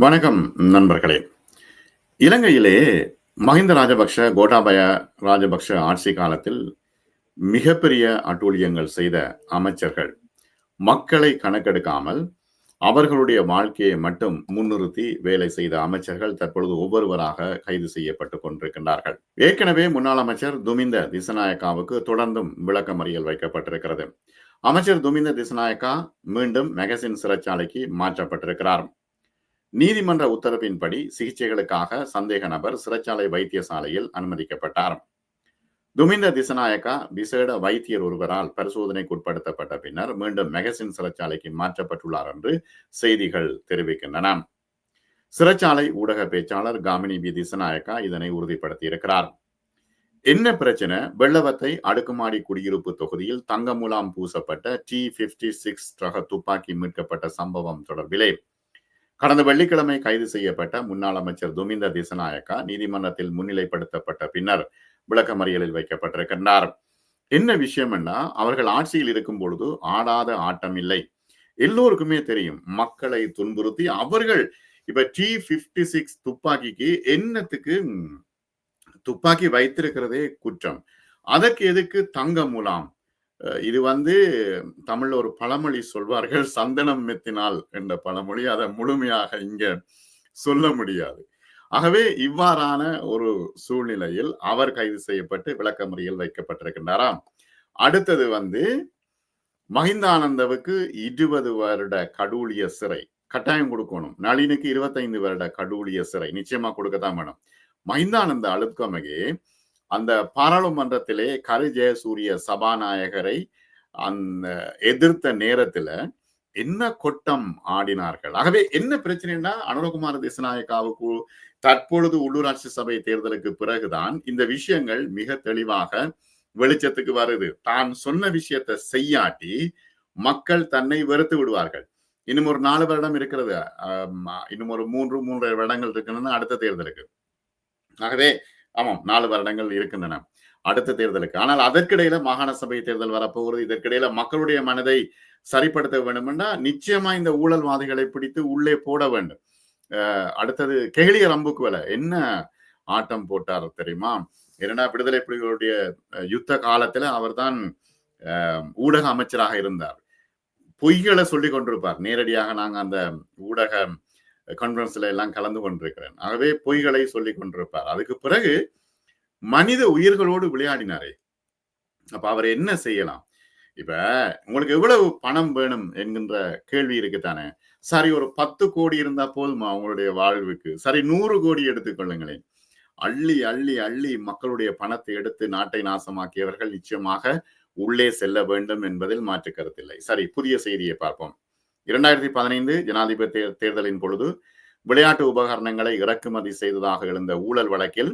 வணக்கம் நண்பர்களே. இலங்கையிலே மஹிந்த ராஜபக்ஷ கோட்டாபய ராஜபக்ஷ ஆட்சி காலத்தில் மிகப்பெரிய அட்டூழியங்கள் செய்த அமைச்சர்கள். மக்களை கணக்கெடுக்காமல் அவர்களுடைய வாழ்க்கையை மட்டும் முன்னிறுத்தி வேலை செய்த அமைச்சர்கள் தற்பொழுது ஒவ்வொருவராக கைது செய்யப்பட்டு கொண்டிருக்கின்றார்கள். ஏற்கனவே முன்னாள் அமைச்சர் துமிந்த திசநாயக்காவுக்கு தொடர்ந்தும் விளக்கமறியல் வைக்கப்பட்டிருக்கிறது. அமைச்சர் துமிந்த திசநாயக்கா மீண்டும் மெகசின் சிறைச்சாலைக்கு மாற்றப்பட்டிருக்கிறார். நீதிமன்ற உத்தரவின்படி சிகிச்சைகளுக்காக சந்தேக நபர் சிறைச்சாலை வைத்தியசாலையில் அனுமதிக்கப்பட்டார் துமிந்த திசநாயக்கா விசேட வைத்தியர் ஒருவரால் பரிசோதனைக்கு உட்படுத்தப்பட்ட பின்னர் மீண்டும் மெகசின் சிறைச்சாலைக்கு மாற்றப்பட்டுள்ளார் என்று செய்திகள் தெரிவிக்கின்றன. சிறைச்சாலை ஊடக பேச்சாளர் காமினி பி திசநாயக்கா இதனை உறுதிப்படுத்தியிருக்கிறார். என்ன பிரச்சனை? வெள்ளவத்தை அடுக்குமாடி குடியிருப்பு தொகுதியில் தங்க முலாம் பூசப்பட்ட டி பிப்டி சிக்ஸ் ரக துப்பாக்கி மீட்கப்பட்ட சம்பவம் தொடர்பிலே கடந்த வெள்ளிக்கிழமை கைது செய்யப்பட்ட முன்னாள் அமைச்சர் துமிந்த தேசநாயக்கா நீதிமன்றத்தில் முன்னிலைப்படுத்தப்பட்ட பின்னர் விளக்கமறியலில் வைக்கப்பட்டிருக்கின்றார். என்ன விஷயம்னா அவர்கள் ஆட்சியில் இருக்கும் பொழுது ஆடாத ஆட்டம் இல்லை. எல்லோருக்குமே தெரியும் மக்களை துன்புறுத்தி அவர்கள் இப்ப டி பிப்டி சிக்ஸ் துப்பாக்கிக்கு என்னத்துக்கு துப்பாக்கி வைத்திருக்கிறதே குற்றம். அதற்கு எதுக்கு தங்க முலாம்? இது வந்து தமிழ்ல ஒரு பழமொழி சொல்வார்கள் சந்தனம் மெத்தினால் என்ற பழமொழி. அதை முழுமையாக இங்க சொல்ல முடியாது. ஆகவே இவ்வாறான ஒரு சூழ்நிலையில் அவர் கைது செய்யப்பட்டு விளக்கமறியல் வைக்கப்பட்டிருக்கின்றாராம். அடுத்தது வந்து மஹிந்தானந்தவுக்கு இருபது வருட கடூழிய சிறை. கட்டாயம் கொடுக்கணும். நளினுக்கு இருபத்தைந்து வருட கடூழிய சிறை. நிச்சயமா கொடுக்கத்தான் வேணும். மகிந்தானந்த அழுத்கமகே அந்த பாராளுமன்றத்திலே கரு ஜெயசூரிய சபாநாயகரை அந்த எதிர்த்த நேரத்துல என்ன கொட்டம் ஆடினார்கள்? ஆகவே என்ன பிரச்சனைனா அனுரகுமார திசநாயக்காவுக்கு தற்பொழுது உள்ளூராட்சி சபை தேர்தலுக்கு பிறகுதான் இந்த விஷயங்கள் மிக தெளிவாக வெளிச்சத்துக்கு வருது. தான் சொன்ன விஷயத்தை செய்யாட்டி மக்கள் தன்னை வெறுத்து விடுவார்கள். இன்னும் ஒரு நாலு வருடம் இருக்கிறது. இன்னும் ஒரு மூன்று மூன்றரை வருடங்கள் இருக்குன்னு அடுத்த தேர்தலுக்கு. ஆகவே ஆமாம் நாலு வருடங்கள் இருக்கின்றன. அடுத்த தேர்தலுக்கு. ஆனால் அதற்கிடையில மாகாண சபை தேர்தல் வரப்போகிறது. இதற்கிடையில மக்களுடைய மனதை சரிப்படுத்த வேண்டும்னா நிச்சயமா இந்த ஊழல்வாதிகளை பிடித்து உள்ளே போட வேண்டும். அடுத்தது கெஹலிய ரம்புக்கு வேலை என்ன ஆட்டம் போட்டார் தெரியுமா? இரண்டா விடுதலை புலிகளுடைய யுத்த காலத்துல அவர்தான் ஊடக அமைச்சராக இருந்தார். பொய்களை சொல்லி கொண்டிருப்பார். நேரடியாக நாங்க அந்த ஊடக கான்ஃபரன்ஸில் எல்லாம் கலந்து கொண்டிருக்கிறேன். ஆகவே பொய்களை சொல்லி கொண்டிருப்பார். அதுக்கு பிறகு மனித உயிர்களோடு விளையாடினாரே. அப்ப அவர் என்ன செய்யலாம்? இப்ப உங்களுக்கு எவ்வளவு பணம் வேணும் என்கின்ற கேள்வி இருக்குத்தானே சரி ஒரு பத்து கோடி இருந்தா போதுமா உங்களுடைய வாழ்வுக்கு? சரி நூறு கோடி எடுத்துக்கொள்ளுங்களேன் அள்ளி அள்ளி அள்ளி மக்களுடைய பணத்தை எடுத்து நாட்டை நாசமாக்கியவர்கள் நிச்சயமாக உள்ளே செல்ல வேண்டும் என்பதில் மாற்று கருத்தில்லை. சரி புதிய செய்தியை பார்ப்போம். இரண்டாயிரத்தி பதினைந்து ஜனாதிபதி தேர்தலின் பொழுது விளையாட்டு உபகரணங்களை இறக்குமதி செய்ததாக எழுந்த ஊழல் வழக்கில்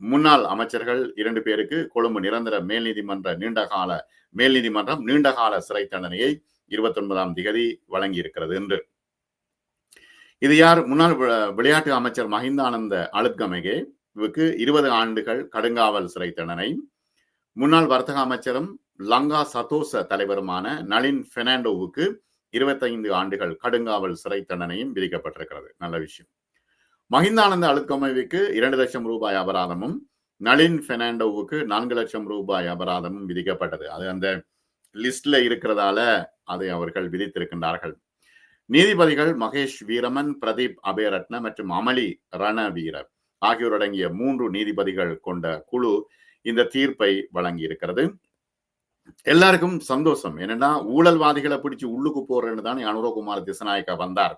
முன்னாள் அமைச்சர்கள் இரண்டு பேருக்கு கொழும்பு நிரந்தர மேல் நீதிமன்ற நீண்டகால மேல் நீதிமன்றம் நீண்டகால சிறை தண்டனையை இருபத்தி ஒன்பதாம் திகதி வழங்கி இருக்கிறது என்று. இது யார்? முன்னாள் விளையாட்டு அமைச்சர் மஹிந்தானந்த அழுத்கமகே இவுக்கு இருபது ஆண்டுகள் கடுங்காவல் சிறை தண்டனை. முன்னாள் வர்த்தக அமைச்சரும் லங்கா சதோச தலைவருமான நளின் பெர்னாண்டோவுக்கு இருபத்தைந்து ஆண்டுகள் கடுங்காவல் சிறை தண்டனையும் விதிக்கப்பட்டிருக்கிறது. நல்ல விஷயம். மகிந்தானந்த அழுக்கமைவுக்கு இரண்டு லட்சம் ரூபாய் அபராதமும் நளின் பெர்னாண்டோவுக்கு நான்கு லட்சம் ரூபாய் அபராதமும் விதிக்கப்பட்டது. அது அந்த லிஸ்ட்ல இருக்கிறதால அதை அவர்கள் விதித்திருக்கின்றார்கள். நீதிபதிகள் மகேஷ் வீரமன் பிரதீப் அபயரத்ன மற்றும் அமளி ரணவீர ஆகியோர் அடங்கிய மூன்று நீதிபதிகள் கொண்ட குழு இந்த தீர்ப்பை வழங்கி இருக்கிறது எல்லாருக்கும் சந்தோஷம். என்னன்னா ஊழல்வாதிகளை பிடிச்சு உள்ளுக்கு போறேன்னு தான் அனுரகுமார் திசநாயக்கா வந்தார்.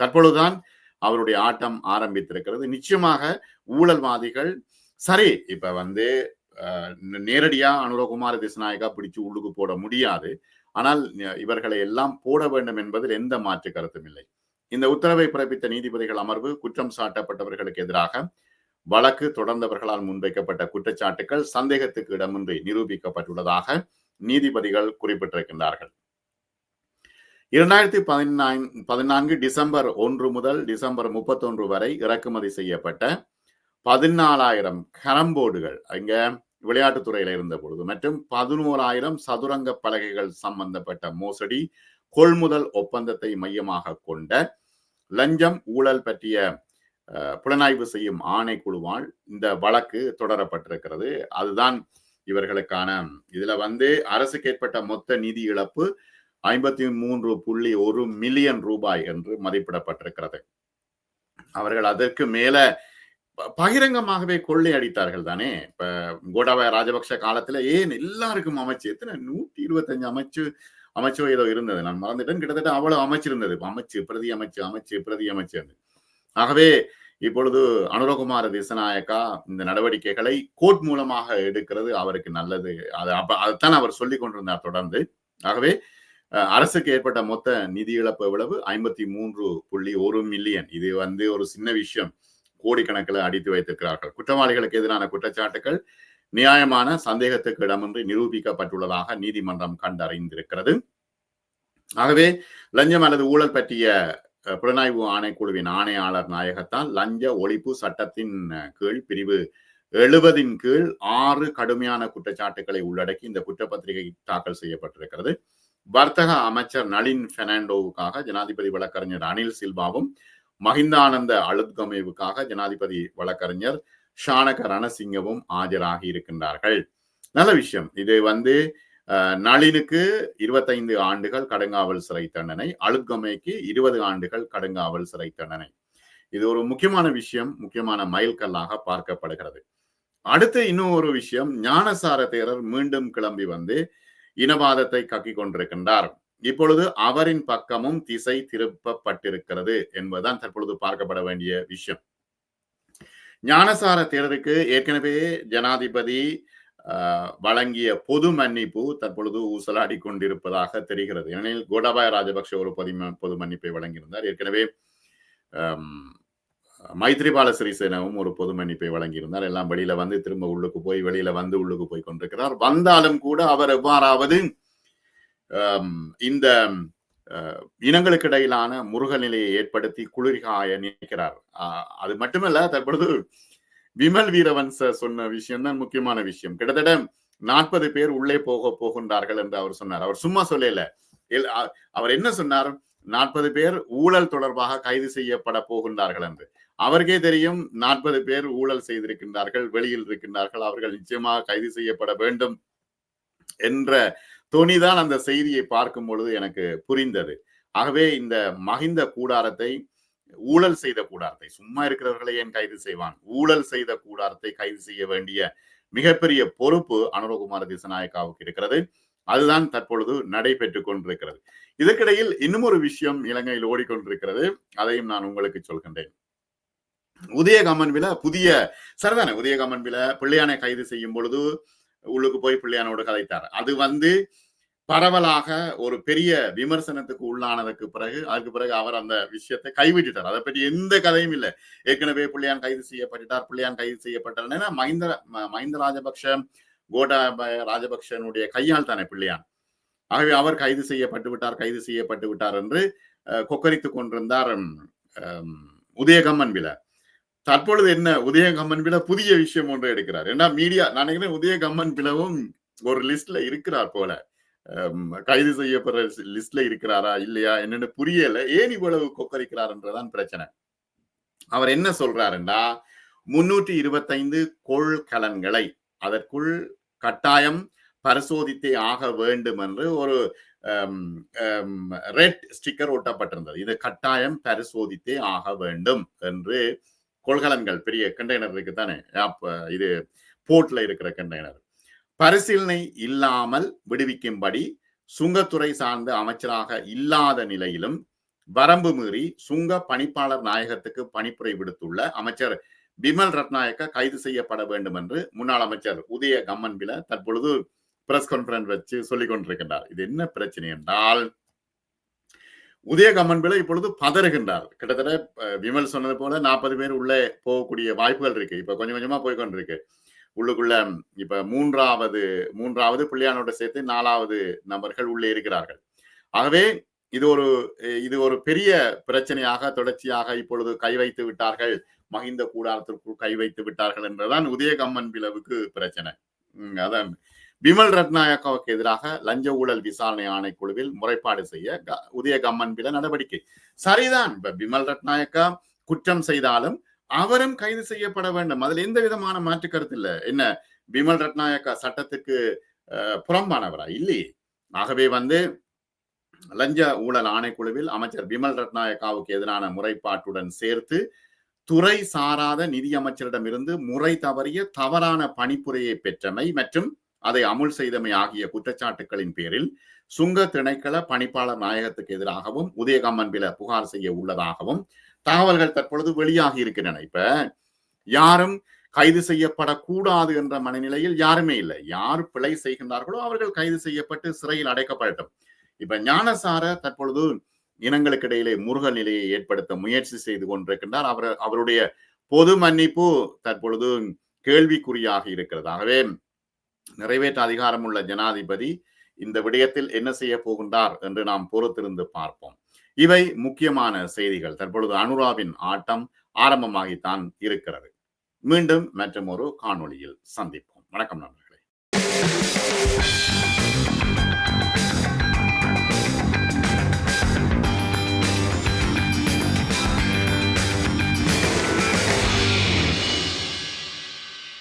தற்பொழுதுதான் அவருடைய ஆட்டம் ஆரம்பித்திருக்கிறது. நிச்சயமாக ஊழல்வாதிகள் சரி இப்ப வந்து நேரடியா அனுரகுமார திசநாயகா பிடிச்சு உள்ளுக்கு போட முடியாது. ஆனால் இவர்களை எல்லாம் போட வேண்டும் என்பதில் எந்த மாற்று கருத்தும் இல்லை. இந்த உத்தரவை பிறப்பித்த நீதிபதிகள் அமர்வு குற்றம் சாட்டப்பட்டவர்களுக்கு எதிராக வழக்கு தொடர்ந்தவர்களால் முன்வைக்கப்பட்ட குற்றச்சாட்டுகள் சந்தேகத்துக்கு இடமின்றி நிரூபிக்கப்பட்டுள்ளதாக நீதிபதிகள் குறிப்பிட்டிருக்கின்றார்கள். இரண்டாயிரத்தி பதினான்கு பதினான்கு டிசம்பர் ஒன்று முதல் டிசம்பர் முப்பத்தொன்று வரை இறக்குமதி செய்யப்பட்ட பதினாலாயிரம் கரம்போர்டுகள் இங்க விளையாட்டுத்துறையில இருந்த பொழுது மற்றும் பதினோராயிரம் சதுரங்க பலகைகள் சம்பந்தப்பட்ட மோசடி கொள்முதல் ஒப்பந்தத்தை மையமாக கொண்ட லஞ்சம் ஊழல் பற்றிய புலனாய்வு செய்யும் ஆணைக்குழுவால் இந்த வழக்கு தொடரப்பட்டிருக்கிறது. அதுதான் இவர்களுக்கான. இதுல வந்து அரசுக்கு ஏற்பட்ட மொத்த நிதி இழப்பு ஐம்பத்தி மூன்று புள்ளி ஒரு மில்லியன் ரூபாய் என்று மதிப்பிடப்பட்டிருக்கிறது. அவர்கள் அதற்கு மேல பகிரங்கமாகவே கொள்ளை அடித்தார்கள் தானே. இப்ப கோட்டாபய ராஜபக்ஷ காலத்துல ஏன் எல்லாருக்கும் அமைச்சு எத்தனை நூத்தி இருபத்தஞ்சு அமைச்சு அமைச்சோ ஏதோ இருந்தது. நான் மறந்துட்டேன். கிட்டத்தட்ட அவ்வளவு அமைச்சிருந்தது. அமைச்சு பிரதி அமைச்சு அமைச்சு பிரதி அமைச்சு ஆகவே இப்பொழுது அனுரகுமார திசநாயக்கா இந்த நடவடிக்கைகளை கோர்ட் மூலமாக எடுக்கிறது அவருக்கு நல்லது. அது அப்ப அதைத்தான் அவர் சொல்லி கொண்டிருந்தார் தொடர்ந்து. ஆகவே அரசுக்கு ஏற்பட்ட மொத்த நிதி இழப்பு எவ்வளவு? ஐம்பத்தி மூன்று புள்ளி ஒரு மில்லியன். இது வந்து ஒரு சின்ன விஷயம். கோடிக்கணக்கில் அடித்து வைத்திருக்கிறார்கள். குற்றவாளிகளுக்கு எதிரான குற்றச்சாட்டுகள் நியாயமான சந்தேகத்துக்கு இடமின்றி நிரூபிக்கப்பட்டுள்ளதாக நீதிமன்றம் கண்டறிந்திருக்கிறது. ஆகவே லஞ்சம் அல்லது ஊழல் பற்றிய புலனாய்வு ஆணைக்குழுவின் ஆணையாளர் நாயகத்தால் லஞ்ச ஒழிப்பு சட்டத்தின் கீழ் பிரிவு எழுபதின் கீழ் ஆறு கடுமையான குற்றச்சாட்டுகளை உள்ளடக்கி இந்த குற்றப்பத்திரிகை தாக்கல் செய்யப்பட்டிருக்கிறது. வர்த்தக அமைச்சர் நளின் பெர்னாண்டோவுக்காக ஜனாதிபதி வழக்கறிஞர் அனில் சில்வாவும் மஹிந்தானந்த அழுத்கமேவுக்காக ஜனாதிபதி வழக்கறிஞர் ஷானக ரணசிங்கவும் ஆஜராகி இருக்கின்றார்கள். நல்ல விஷயம். இது வந்து நளினுக்கு இருபத்தைந்து ஆண்டுகள் கடுங்காவல் சிறை தண்டனை அழுக்கமைக்கு இருபது ஆண்டுகள் கடுங்காவல் சிறை தண்டனை. இது ஒரு முக்கியமான விஷயம் முக்கியமான மைல்கல்லாக பார்க்கப்படுகிறது. அடுத்து இன்னும் ஒரு விஷயம் ஞானசார தேரர் மீண்டும் கிளம்பி வந்து இனவாதத்தை கக்கிக் கொண்டிருக்கின்றார். இப்பொழுது அவரின் பக்கமும் திசை திருப்பப்பட்டிருக்கிறது என்பதுதான் தற்பொழுது பார்க்கப்பட வேண்டிய விஷயம். ஞானசார தேரருக்கு ஏற்கனவே ஜனாதிபதி வழங்கிய பொது மன்னிப்பு தற்பொழுது ஊசலாடி கொண்டிருப்பதாக தெரிகிறது. ஏனெனில் கோடாபாய ராஜபக்ஷ ஒரு பொது பொது மன்னிப்பை வழங்கியிருந்தார். ஏற்கனவே மைத்ரிபால சிறிசேனவும் ஒரு பொது மன்னிப்பை வழங்கியிருந்தார். எல்லாம் வெளியில வந்து திரும்ப உள்ளுக்கு போய் வெளியில வந்து உள்ளுக்கு போய் கொண்டிருக்கிறார். வந்தாலும் கூட அவர் எவ்வாறாவது இந்த இனங்களுக்கு இடையிலான முருக நிலையை ஏற்படுத்தி குளிர்காய நினைக்கிறார். அது மட்டுமல்ல தற்பொழுது விமல் வீரவன்ச சொன்ன விஷயம் தான் முக்கியமான விஷயம். கிட்டத்தட்ட நாற்பது பேர் உள்ளே போக போகின்றார்கள் என்று அவர் சொன்னார். அவர் சும்மா சொல்லல. அவர் என்ன சொன்னார்? நாற்பது பேர் ஊழல் தொடர்பாக கைது செய்யப்பட போகின்றார்கள் என்று. அவருக்கே தெரியும் நாற்பது பேர் ஊழல் செய்திருக்கின்றார்கள் வெளியில் இருக்கின்றார்கள் அவர்கள் நிச்சயமாக கைது செய்யப்பட வேண்டும் என்ற துணிதான் அந்த செய்தியை பார்க்கும் பொழுது எனக்கு புரிந்தது. ஆகவே இந்த மகிந்த கூடாரத்தை ஊழல் செய்த கூடாரத்தை சும்மா இருக்கிறவர்களை ஏன் கைது செய்வான்? ஊழல் செய்த கூடாரத்தை கைது செய்ய வேண்டிய மிகப்பெரிய பொறுப்பு அனுரகுமார திசநாயக்காவுக்கு இருக்கிறது. அதுதான் தற்பொழுது நடைபெற்று கொண்டிருக்கிறது. இதற்கிடையில் இன்னும் ஒரு விஷயம் இலங்கையில் ஓடிக்கொண்டிருக்கிறது. அதையும் நான் உங்களுக்கு சொல்கின்றேன். உதயகம்மன் வில புதிய சரிதானே? உதயகம்மன் வில பிள்ளையானை கைது செய்யும் பொழுது உள்ளுக்கு போய் பிள்ளையானோடு கதைத்தார். அது வந்து பரவலாக ஒரு பெரிய விமர்சனத்துக்கு உள்ளானதுக்கு பிறகு அதுக்கு பிறகு அவர் அந்த விஷயத்தை கைவிட்டுட்டார். அதை பற்றி எந்த கதையும் இல்லை. ஏற்கனவே பிள்ளையான் கைது செய்யப்பட்டுட்டார் பிள்ளையான் கைது செய்யப்பட்டார் மஹிந்த மஹிந்த ராஜபக்ஷ கோட்டாபய ராஜபக்ஷனுடைய கையால் தானே பிள்ளையான். ஆகவே அவர் கைது செய்யப்பட்டு விட்டார் கைது செய்யப்பட்டு விட்டார் என்று கொக்கரித்துக் கொண்டிருந்தார் உதயகம்மன் வில. தற்பொழுது என்ன? உதயகம்மன் வில புதிய விஷயம் ஒன்று எடுக்கிறார். ஏன்னா மீடியா நான் நினைக்கிறேன் உதயகம்மன் பிளவும் ஒரு லிஸ்ட்ல இருக்கிறார் போல. கைது செய்யப்படுற லிஸ்ட்ல இருக்கிறாரா இல்லையா என்னன்னு புரியல. ஏன் இவ்வளவு கொக்கரிக்கிறார்ன்றதான் பிரச்சனை. அவர் என்ன சொல்றாருண்டா முன்னூற்றி இருபத்தைந்து கொள்கலன்களை அதற்குள் கட்டாயம் பரிசோதித்தே ஆக வேண்டும் என்று ஒரு ரெட் ஸ்டிக்கர் ஒட்டப்பட்டிருந்தது. இது கட்டாயம் பரிசோதித்தே ஆக வேண்டும் என்று கொள்கலன்கள் பெரிய கண்டெய்னர் இருக்கு தானே இது போர்ட்ல இருக்கிற கண்டெய்னர் பரிசீலனை இல்லாமல் விடுவிக்கும்படி சுங்கத்துறை சார்ந்த அமைச்சராக இல்லாத நிலையிலும் வரம்பு மீறி சுங்க பணிப்பாளர் நாயகத்துக்கு பணிப்புரை விடுத்துள்ள அமைச்சர் பிமல் ரத்நாயக்க கைது செய்யப்பட வேண்டும் என்று முன்னாள் அமைச்சர் உதய கம்மன் பில தற்பொழுது பிரஸ் கான்பரன்ஸ் வச்சு சொல்லிக் கொண்டிருக்கின்றார். இது என்ன பிரச்சனை என்றால் உதயகம்மன் பிள்ளை இப்பொழுது பதறுகின்றார். கிட்டத்தட்ட விமல் சொன்னது போல நாற்பது பேர் உள்ளே போகக்கூடிய வாய்ப்புகள் இருக்கு. இப்ப கொஞ்சம் கொஞ்சமா போய்கொண்டிருக்கு உள்ளுக்குள்ள இப்ப மூன்றாவது மூன்றாவது பிள்ளையானோட சேர்த்து நாலாவது நபர்கள் உள்ளே இருக்கிறார்கள். ஆகவே இது ஒரு இது ஒரு பெரிய பிரச்சனையாக தொடர்ச்சியாக இப்பொழுது கை வைத்து விட்டார்கள். மகிந்த கூடாரத்திற்குள் கை வைத்து விட்டார்கள் என்றுதான் உதயகம்மன் பிளவுக்கு பிரச்சனை. அதான். பிமல் ரத்நாயக்காவுக்கு எதிராக லஞ்ச ஊழல் விசாரணை ஆணைக்குழுவில் முறைப்பாடு செய்ய க- பில நடவடிக்கை. சரிதான். இப்ப பிமல் ரத்நாயக்கா குற்றம் செய்தாலும் அவரும் கைது செய்யப்பட வேண்டும். அதுல எந்த விதமான மாற்று கருத்து இல்ல. என்ன விமல் ரத்நாயக்கா சட்டத்துக்கு புறம்பானவரா? இல்லையே. ஆகவே வந்து லஞ்ச ஊழல் ஆணைக்குழுவில் அமைச்சர் விமல் ரத்நாயக்காவுக்கு எதிரான முறைப்பாட்டுடன் சேர்த்து துறை சாராத நிதியமைச்சரிடமிருந்து முறை தவறிய தவறான பணிப்புரையை பெற்றமை மற்றும் அதை அமுல் செய்தமை ஆகிய குற்றச்சாட்டுகளின் பேரில் சுங்க திணைக்கள பணிப்பாளர் நாயகத்துக்கு எதிராகவும் உதயகம்மன்பில புகார் செய்ய உள்ளதாகவும் தகவல்கள் தற்பொழுது வெளியாகி இருக்கின்றன. இப்ப யாரும் கைது செய்யப்படக்கூடாது என்ற மனநிலையில் யாருமே இல்லை. யார் பிழை செய்கின்றார்களோ அவர்கள் கைது செய்யப்பட்டு சிறையில் அடைக்கப்படட்டும். இப்ப ஞானசார தற்பொழுது இனங்களுக்கு இடையிலே முருக நிலையை ஏற்படுத்த முயற்சி செய்து கொண்டிருக்கின்றார். அவர் அவருடைய பொது மன்னிப்பு தற்பொழுது கேள்விக்குறியாக இருக்கிறது. ஆகவே நிறைவேற்ற அதிகாரம் உள்ள ஜனாதிபதி இந்த விடயத்தில் என்ன செய்ய போகின்றார் என்று நாம் பொறுத்திருந்து பார்ப்போம். இவை முக்கியமான செய்திகள். தற்பொழுது அனுராவின் ஆட்டம் ஆரம்பமாகித்தான் இருக்கிறது. மீண்டும் மற்றும் ஒரு காணொளியில் சந்திப்போம். வணக்கம் நண்பர்களே.